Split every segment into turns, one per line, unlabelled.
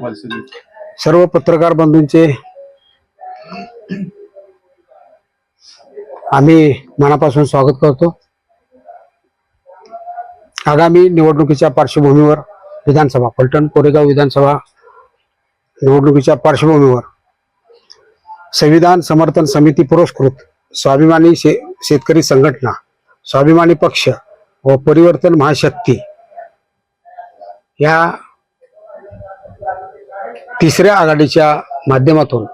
सर्व पत्रकार बंधूंचे आम्ही मनापासून स्वागत करतो. आगामी निवडणुकीच्या पार्श्वभूमीवर विधानसभा फलटण कोरेगाव विधानसभा निवडणुकीच्या पार्श्वभूमीवर संविधान समर्थन समिती पुरस्कृत स्वाभिमानी शे शेतकरी संघटना स्वाभिमानी पक्ष व परिवर्तन महाशक्ती या तिसऱ्या आघाडीच्या माध्यमातून.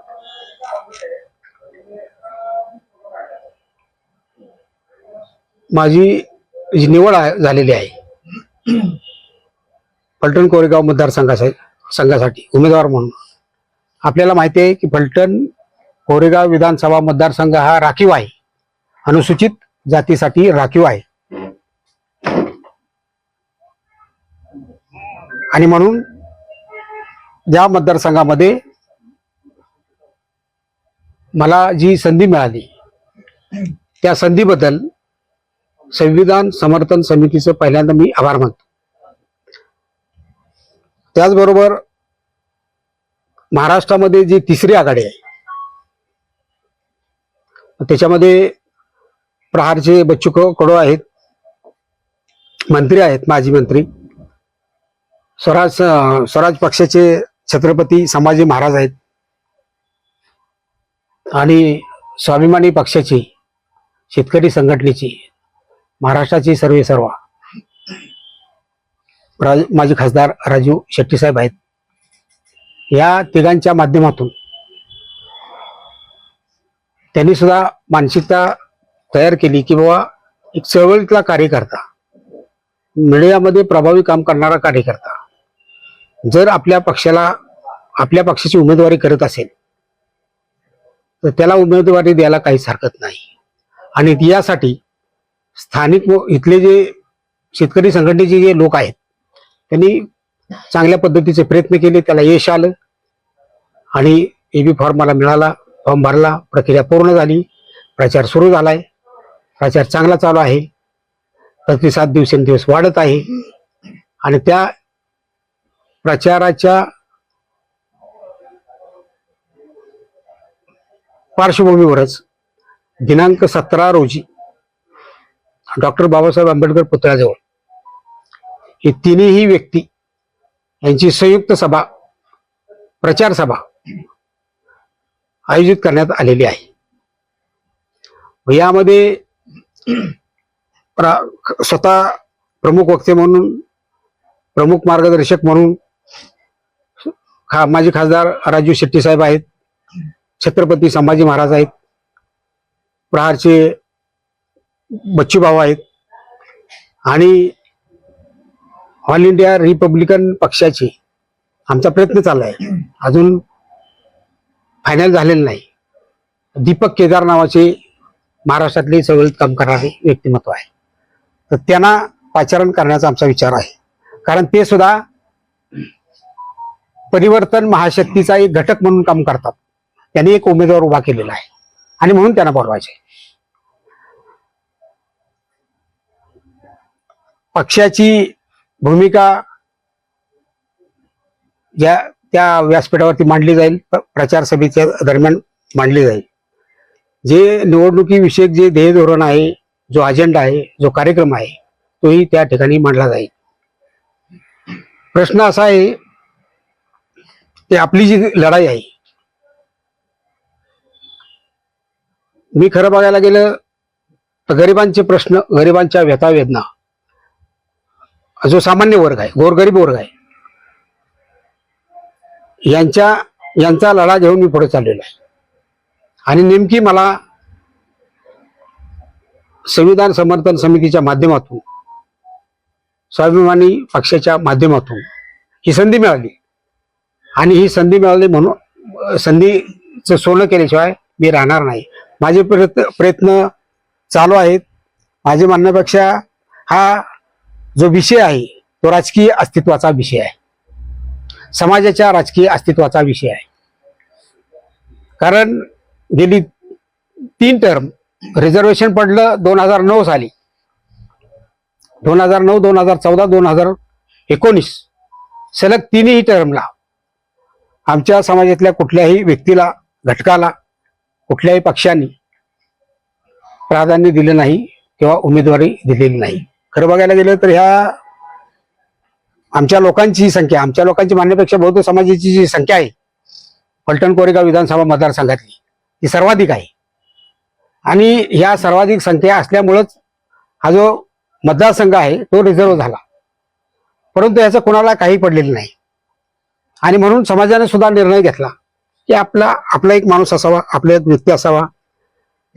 माझी जी निवड झालेली आहे. फलटण कोरेगाव मतदारसंघासाठी संघासाठी उमेदवार म्हणून. आपल्याला माहिती आहे की फलटण कोरेगाव विधानसभा मतदारसंघ हा राखीव आहे. अनुसूचित जातीसाठी राखीव आहे. आणि म्हणून या मतदारसंघामध्ये मला जी संधी मिळाली त्या संधीबद्दल संविधान समर्थन समितीचं पहिल्यांदा मी आभार मानतो. त्याचबरोबर महाराष्ट्रामध्ये जी तिसरी आघाडी आहे त्याच्यामध्ये प्रहारचे बच्चू क- कडू आहेत मंत्री आहेत माजी मंत्री. स्वराज स्वराज पक्षाचे छत्रपती संभाजी महाराज आहेत. आणि स्वाभिमानी पक्षाची शेतकरी संघटनेची महाराष्ट्राची सर्वे सर्व. राज माजी खासदार राजू शेट्टी साहेब आहेत. या तिघांच्या माध्यमातून त्यांनी सुद्धा मानसिकता तयार केली की बाबा एक चळवळीतला कार्यकर्ता मीडियामध्ये प्रभावी काम करणारा कार्यकर्ता. जर आपल्या पक्षाला आपल्या पक्षाची उमेदवारी करत असेल तर त्याला उमेदवारी द्यायला काहीच हरकत नाही. आणि यासाठी स्थानिक इथले जे शेतकरी संघटनेचे जे लोक आहेत त्यांनी चांगल्या पद्धतीचे प्रयत्न केले त्याला यश आलं. आणि एबी फॉर्म मला मिळाला फॉर्म भरला प्रक्रिया पूर्ण झाली प्रचार सुरू झालाय. प्रचार चांगला चालू आहे. प्रतिसाद दिवसेंदिवस वाढत आहे. आणि त्या प्रचाराच्या पार्श्वभूमीवरच दिनांक सतरा रोजी डॉक्टर बाबासाहेब आंबेडकर पुतळ्याजवळ ही तिन्ही व्यक्ती यांची संयुक्त सभा प्रचार सभा आयोजित करण्यात आलेली आहे. यामध्ये स्वतः प्रमुख वक्ते म्हणून प्रमुख मार्गदर्शक म्हणून खा माजी खासदार राजू शेट्टी साहेब आहेत. छत्रपती संभाजी महाराज आहेत. प्रहारचे बच्चू भाऊ आहेत. आणि ऑल इंडिया रिपब्लिकन पक्षाची आमचा प्रयत्न चालला आहे. अजून फायनल झालेलं नाही. दीपक केदार नावाचे महाराष्ट्रातले चळवळीत काम करणारे व्यक्तिमत्व आहे. तर त्यांना पाचारण करण्याचा आमचा विचार आहे. कारण ते सुद्धा परिवर्तन महाशक्तीचा एक घटक म्हणून काम करतात. त्यांनी एक उमेदवार उभा केलेला आहे. आणि म्हणून त्यांना बोलवायचे पक्षाची भूमिका ज्या त्या व्यासपीठावरती मांडली जाईल. प्रचार सभेच्या दरम्यान मांडली जाईल. जे निवडणुकीविषयक जे ध्येय धोरण आहे जो अजेंडा आहे जो कार्यक्रम आहे तोही त्या ठिकाणी मांडला जाईल. प्रश्न असा आहे ते आपली जी लढाई आहे. मी खरं बघायला गेलं गरिबांचे प्रश्न गरिबांच्या व्यथा वेदना जो सामान्य वर्ग आहे गोरगरीब वर्ग आहे यांच्या यांचा लढा घेऊन मी पुढे चाललेलो आहे. आणि नेमकी मला संविधान समर्थन समितीच्या माध्यमातून स्वाभिमानी पक्षाच्या माध्यमातून ही संधी मिळाली. आणि ही संधी मिळाली म्हणून संधीचं सोनं केल्याशिवाय मी राहणार नाही. माझे प्रयत्न प्रयत्न चालू आहेत. माझे म्हणण्यापेक्षा हा जो विषय आहे तो राजकीय अस्तित्वाचा विषय आहे. समाजाच्या राजकीय अस्तित्वाचा विषय आहे. कारण गेली तीन टर्म रिझर्वेशन पडलं दोन हजार नऊ साली. दोन हजार नऊ दोन हजार चौदा दोन हजार एकोणीस. सलग तिन्ही टर्मला आमच्या समाजातल्या कुठल्याही व्यक्तीला घटकाला कुठल्याही पक्षाने प्राधान्य दिलं नाही किंवा उमेदवारी दिलेली नाही. खरं बघायला गेलं तर ह्या आमच्या लोकांची संख्या आमच्या लोकांची मान्यपेक्षा बौद्ध समाजाची जी संख्या आहे पलटण कोरेगाव विधानसभा मतदारसंघातली ती सर्वाधिक आहे. आणि ह्या सर्वाधिक संख्या असल्यामुळंच हा जो मतदारसंघ आहे तो रिझर्व झाला. परंतु याचं कोणाला काही पडलेलं नाही. आणि म्हणून समाजाने सुद्धा निर्णय घेतला की आपला आपला एक माणूस असावा आपला एक व्यक्ती असावा.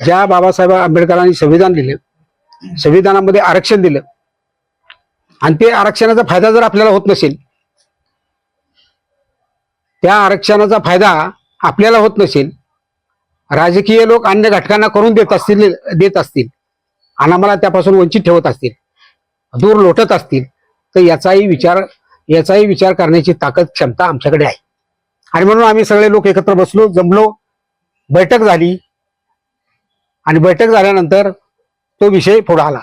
ज्या बाबासाहेब आंबेडकरांनी संविधान दिलं संविधानामध्ये आरक्षण दिलं आणि ते आरक्षणाचा फायदा जर आपल्याला होत नसेल त्या आरक्षणाचा फायदा आपल्याला होत नसेल राजकीय लोक अन्य घटकांना करून देत असतील देत असतील आणि आम्हाला त्यापासून वंचित ठेवत असतील दूर लोटत असतील तर याचाही विचार याचाही विचार करण्याची ताकद क्षमता आमच्याकडे आहे. आणि म्हणून आम्ही सगळे लोक एकत्र बसलो जमलो. बैठक झाली. आणि बैठक झाल्यानंतर तो विषय पुढे आला.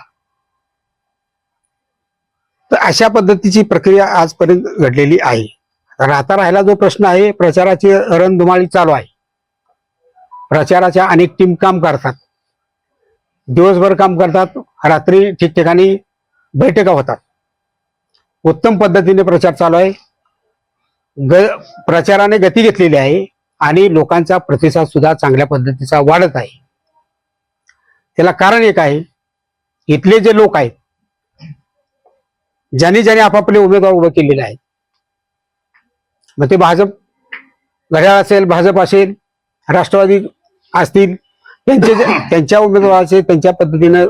तर अशा पद्धतीची प्रक्रिया आजपर्यंत घडलेली आहे. राहता आता राहिला जो प्रश्न आहे प्रचाराची रणधुमाळी चालू आहे. प्रचाराच्या अनेक टीम काम करतात. दिवसभर काम करतात. रात्री ठिकठिकाणी बैठका होतात. उत्तम पद्धतीने प्रचार चालू आहे. ग प्रचाराने गती घेतलेली आहे आणि लोकांचा प्रतिसाद सुद्धा चांगल्या पद्धतीचा वाढत आहे. त्याला कारण एक आहे इथले जे लोक आहेत ज्यांनी ज्यांनी आपापले उमेदवार उभे केलेले आहेत मग ते भाजप घड्याळ असेल भाजप असेल राष्ट्रवादी असतील त्यांचे त्यांच्या उमेदवाराचे त्यांच्या पद्धतीनं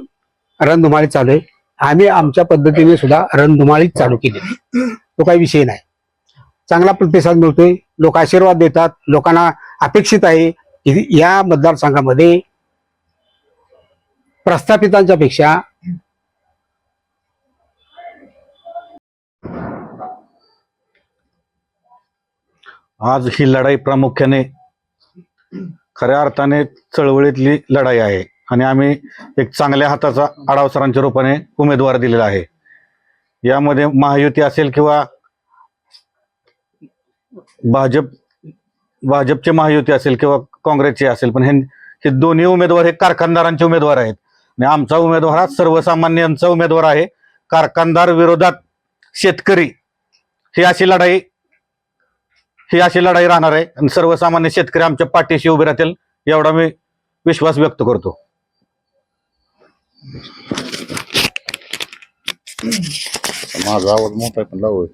रणधुमाळी चालू आहे. आम्ही आमच्या पद्धतीने सुद्धा रणधुमाळीच चालू केली. तो काही विषय नाही. चांगला प्रतिसाद मिळतोय. लोक आशीर्वाद देतात. लोकांना अपेक्षित आहे की या मतदारसंघामध्ये प्रस्थापितांच्या पेक्षा
आज ही लढाई प्रामुख्याने खऱ्या अर्थाने चळवळीतली लढाई आहे. आणि आम्ही एक चांगल्या हाताचा आढाव सरांच्या रूपाने उमेदवार दिलेला आहे. यामध्ये महायुती असेल किंवा भाजप भाजपचे महायुती असेल किंवा काँग्रेसचे असेल पण हे हे दोन्ही उमेदवार हे कारखानदारांचे उमेदवार आहेत. आणि आमचा उमेदवार हा सर्वसामान्यांचा उमेदवार आहे. कारखानदार विरोधात शेतकरी ही अशी लढाई ही अशी लढाई राहणार आहे. आणि सर्वसामान्य शेतकरी आमच्या पाठीशी उभे राहतील एवढा मी विश्वास व्यक्त करतो.
माझा आवाज मोठा आहे पण लावू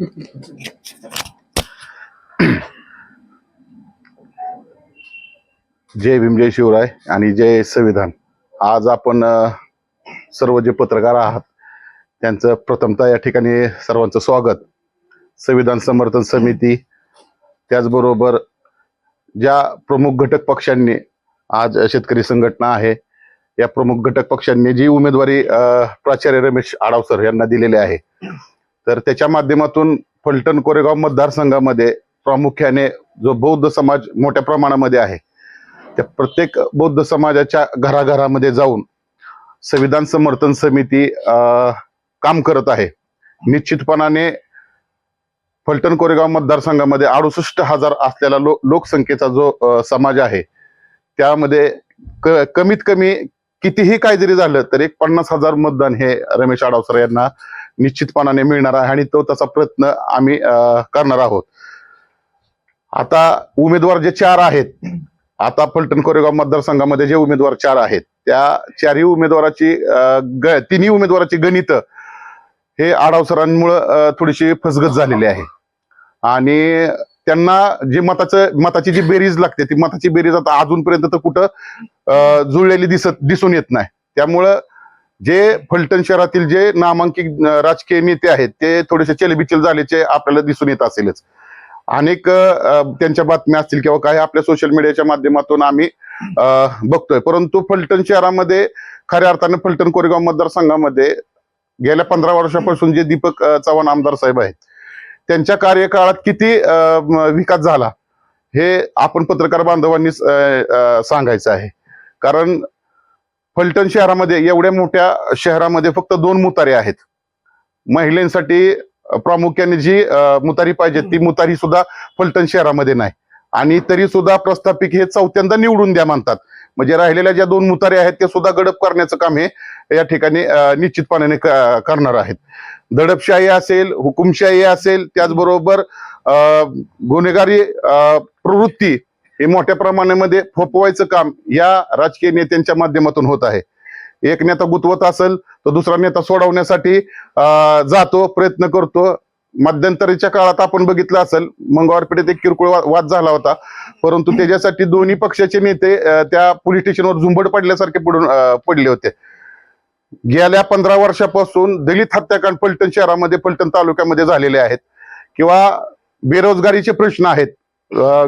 जय भीम जय शिवराय आणि जय संविधान. आज आपण सर्व जे पत्रकार आहात त्यांचं प्रथमतः या ठिकाणी सर्वांचं स्वागत. संविधान समर्थन समिती त्याचबरोबर ज्या प्रमुख घटक पक्षांनी आज शेतकरी संघटना आहे या प्रमुख घटक पक्षांनी जी उमेदवारी प्राचार्य रमेश आडावसर यांना दिलेली आहे तर त्याच्या माध्यमातून फलटण कोरेगाव मतदारसंघामध्ये प्रामुख्याने जो बौद्ध समाज मोठ्या प्रमाणामध्ये आहे त्या प्रत्येक बौद्ध समाजाच्या घराघरामध्ये जाऊन संविधान समर्थन समिती काम करत आहे. निश्चितपणाने फलटण कोरेगाव मतदारसंघामध्ये अडुसष्ट हजार असलेला लो लोकसंख्येचा जो समाज आहे त्यामध्ये क- कमीत कमी कितीही काय जरी झालं तर एक पन्नास हजार मतदान हे रमेश आडावसर यांना निश्चितपणाने मिळणार आहे आणि तो तसा प्रयत्न आम्ही करणार आहोत. आता उमेदवार जे चार आहेत आता फलटण कोरेगाव मतदारसंघामध्ये जे उमेदवार चार आहेत त्या चारही उमेदवाराची ग- तिन्ही उमेदवाराची गणित हे आडावसरांमुळं थोडीशी फसगत झालेली आहे. आणि त्यांना जे मताचं मताची जी बेरीज लागते ती मताची बेरीज आता अजूनपर्यंत तर कुठं जुळलेली दिसत दिसून येत नाही. त्यामुळं जे फलटण शहरातील जे नामांकित राजकीय नेते आहेत ते थोडेसे चलबिचल झाल्याचे आपल्याला दिसून येत असेलच. अनेक त्यांच्या बातम्या असतील किंवा काही आपल्या सोशल मीडियाच्या माध्यमातून आम्ही बघतोय. परंतु फलटण शहरामध्ये खऱ्या अर्थाने फलटण कोरेगाव मतदारसंघामध्ये गेल्या पंधरा वर्षापासून जे दीपक चव्हाण आमदार साहेब आहेत त्यांच्या कार्यकाळात किती विकास झाला हे आपण पत्रकार बांधवांनी सांगायचं आहे. कारण फलटण शहरामध्ये एवढ्या मोठ्या शहरामध्ये फक्त दोन मुतारे आहेत. महिलांसाठी प्रामुख्याने जी मुतारी पाहिजे ती मुतारी सुद्धा फलटण शहरामध्ये नाही. आणि तरी सुद्धा प्रस्थापिक हे चौथ्यांदा निवडून द्या म्हणतात. म्हणजे राहिलेल्या ज्या दोन मुतारे आहेत ते सुद्धा गडप करण्याचं काम हे या ठिकाणी निश्चितपणाने करणार आहेत. दडपशाही असेल हुकुमशाही असेल त्याचबरोबर अं, गुन्हेगारी अं, प्रवृत्ती हे मोठ्या प्रमाणामध्ये फोपवायचं काम या राजकीय नेत्यांच्या माध्यमातून होत आहे. एक नेता गुतवत असेल तर दुसरा नेता सोडवण्यासाठी अं, जातो प्रयत्न करतो. मध्यंतरीच्या काळात आपण बघितलं असेल मंगळवार पेठेत एक किरकोळ वा- वाद झाला होता. परंतु त्याच्यासाठी दोन्ही पक्षाचे नेते त्या पोलीस स्टेशनवर झुंबड पडल्यासारखे पडून पडले होते. गेल्या पंधरा वर्षापासून दलित हत्याकांड पलटण शहरामध्ये पलटण तालुक्यामध्ये झालेले आहेत. किंवा बेरोजगारीचे प्रश्न आहेत.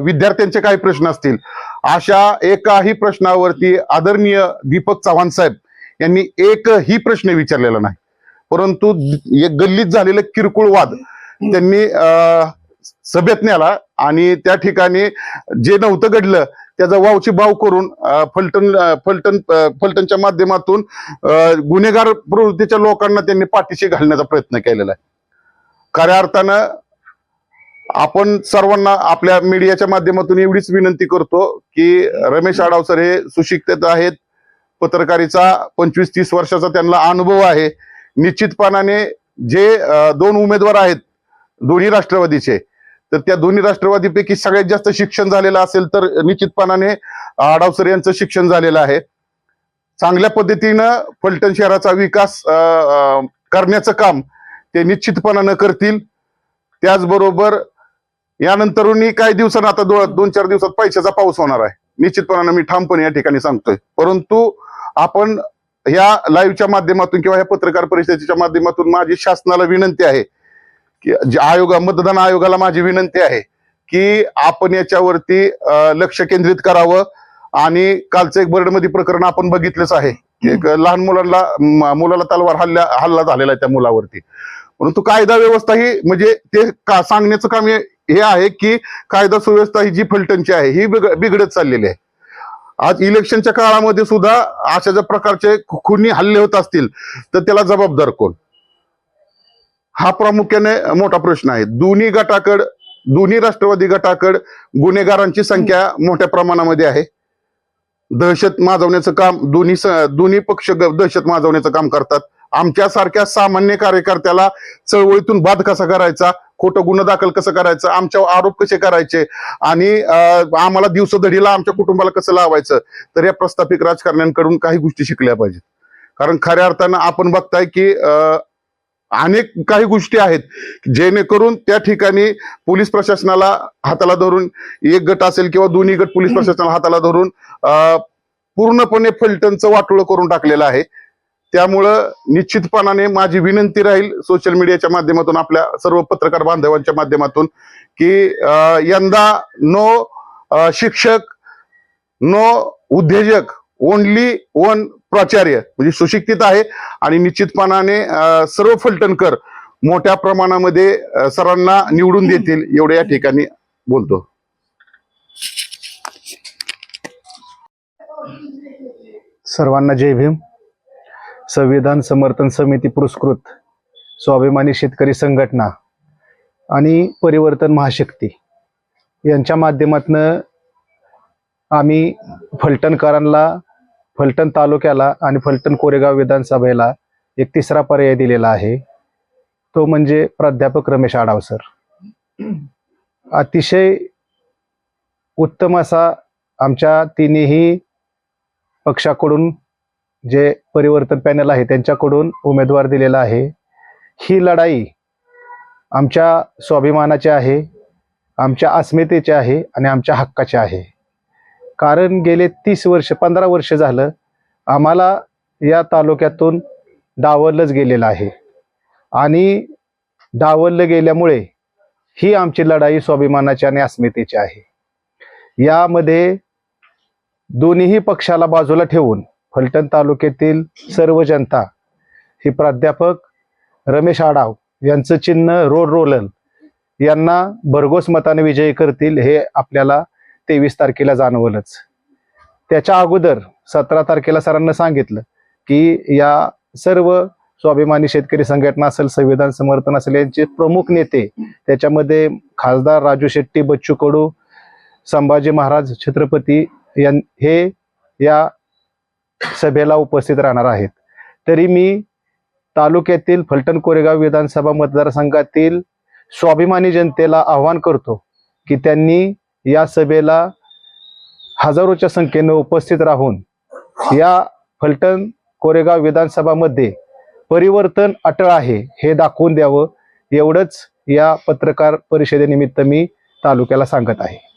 विद्यार्थ्यांचे काही प्रश्न असतील. अशा एकाही प्रश्नावरती आदरणीय दीपक चव्हाण साहेब यांनी एकही प्रश्न विचारलेला नाही. परंतु एक गल्लीत झालेलं किरकोळ वाद त्यांनी अं, सभेत नेला आणि त्या ठिकाणी जे नव्हतं घडलं त्याचा वावची बाव करून फलटण फलटण फलटणच्या माध्यमातून गुन्हेगार प्रवृत्तीच्या लोकांना त्यांनी पाठीशी घालण्याचा प्रयत्न केलेला आहे. खऱ्या अर्थानं आपण सर्वांना आपल्या मीडियाच्या माध्यमातून एवढीच विनंती करतो की रमेश आडावसर हे सुशिक्षित आहेत. पत्रकारिता पंचवीस तीस वर्षाचा त्यांना अनुभव आहे. निश्चितपणाने जे दोन उमेदवार आहेत दोन्ही राष्ट्रवादीचे तर त्या दोन्ही राष्ट्रवादीपैकी सगळ्यात जास्त शिक्षण झालेलं असेल तर निश्चितपणाने आडावसर यांचं शिक्षण झालेलं आहे. चांगल्या पद्धतीनं फलटण शहराचा विकास अं, करण्याचं काम ते निश्चितपणानं करतील. त्याचबरोबर यानंतरही काही दिवसानं आता दो, दोन चार दिवसात पैशाचा पाऊस होणार आहे. निश्चितपणानं मी ठामपणे या ठिकाणी सांगतोय. परंतु आपण ह्या लाईव्हच्या माध्यमातून किंवा ह्या पत्रकार परिषदेच्या माध्यमातून माझी शासनाला विनंती आहे की जे आयोग मतदान आयोगाला माझी विनंती आहे की आपण याच्यावरती लक्ष केंद्रित करावं. आणि कालचं एक बर्डमध्ये प्रकरण आपण बघितलंच आहे. एक लहान मुलांना मुलाला तलवार हल्ला हल्ला झालेला आहे त्या मुलावरती. परंतु कायदा व्यवस्था ही म्हणजे ते का सांगण्याचं काम हे आहे की कायदा सुव्यवस्था ही जी फलटणची आहे ही बिघडत चाललेली आहे. आज इलेक्शनच्या काळामध्ये सुद्धा अशा ज्या प्रकारचे खुनी हल्ले होत असतील तर त्याला जबाबदार कोण? हा प्रामुख्याने मोठा प्रश्न आहे. दोन्ही गटाकड दोन्ही राष्ट्रवादी गटाकड गुन्हेगारांची संख्या मोठ्या प्रमाणामध्ये आहे. दहशत माजवण्याचं काम दोन्ही दोन्ही पक्ष ग- दहशत माजवण्याचं काम करतात. आमच्यासारख्या सामान्य कार्यकर्त्याला चळवळीतून बाद कसा करायचा? खोटं गुन्हा दाखल कसं करायचं? आमच्यावर आरोप कसे करायचे? आणि आम्हाला दिवसधडीला आमच्या कुटुंबाला कसं लावायचं? तर या प्रस्थापित राजकारण्यांकडून काही गोष्टी शिकल्या पाहिजेत. कारण खऱ्या अर्थानं आपण बघताय की अनेक काही गोष्टी आहेत. जेणेकरून त्या ठिकाणी पोलीस प्रशासनाला हाताला धरून एक गट असेल किंवा दोन्ही गट पोलीस प्रशासनाला हाताला धरून पूर्णपणे फलटणचं वाटोळं करून टाकलेलं आहे. त्यामुळं निश्चितपणाने माझी विनंती राहील सोशल मीडियाच्या माध्यमातून आपल्या सर्व पत्रकार बांधवांच्या माध्यमातून की यंदा नो शिक्षक नो उद्योजक ओनली वन प्राचार्य म्हणजे सुशिक्षित आहे आणि निश्चितपणाने सर्व फलटणकर मोठ्या प्रमाणामध्ये सरांना निवडून देतील एवढे या ठिकाणी बोलतो.
सर्वांना जय भीम. संविधान समर्थन समिती पुरस्कृत स्वाभिमानी शेतकरी संघटना आणि परिवर्तन महाशक्ती यांच्या माध्यमातनं आम्ही फलटणकरांना फलटण तालुक्याला आणि फलटण कोरेगाव विधानसभेला एक तिसरा पर्याय दिलेला आहे. तो म्हणजे प्राध्यापक रमेश आडावसर अतिशय उत्तम असा आमच्या तिन्ही पक्षाकडून जे परिवर्तन पॅनल आहे त्यांच्याकडून उमेदवार दिलेला आहे. ही लढाई आमच्या स्वाभिमानाची आहे आमच्या अस्मितेची आहे आणि आमच्या हक्काची आहे. कारण गेले तीस वर्ष पंधरा वर्ष झालं आम्हाला या तालुक्यातून डावललंच गेलेलं आहे. आणि डावललं गेल्यामुळे ही आमची लढाई स्वाभिमानाची आणि अस्मितेची आहे. यामध्ये दोन्हीही पक्षाला बाजूला ठेवून फलटण तालुक्यातील सर्व जनता ही प्राध्यापक रमेश आडाव यांचं चिन्ह रोड रोलन यांना भरघोस मताने विजयी करतील हे आपल्याला तेवीस तारखेला जाणवलंच. त्याच्या अगोदर सतरा तारखेला सरांना सांगितलं की या सर्व स्वाभिमानी शेतकरी संघटना असेल संविधान समर्थन असेल यांचे प्रमुख नेते त्याच्यामध्ये खासदार राजू शेट्टी बच्चू कडू संभाजी महाराज छत्रपती यां हे या सभेला उपस्थित राहणार आहेत. तरी मी तालुक्यातील फलटण कोरेगाव विधानसभा मतदारसंघातील स्वाभिमानी जनतेला आव्हान करतो की त्यांनी या सभेला हजारोच्या संख्येनं उपस्थित राहून या फलटण कोरेगाव विधानसभामध्ये परिवर्तन अटळ आहे हे दाखवून द्यावं एवढंच या पत्रकार परिषदेनिमित्त मी तालुक्याला सांगत आहे.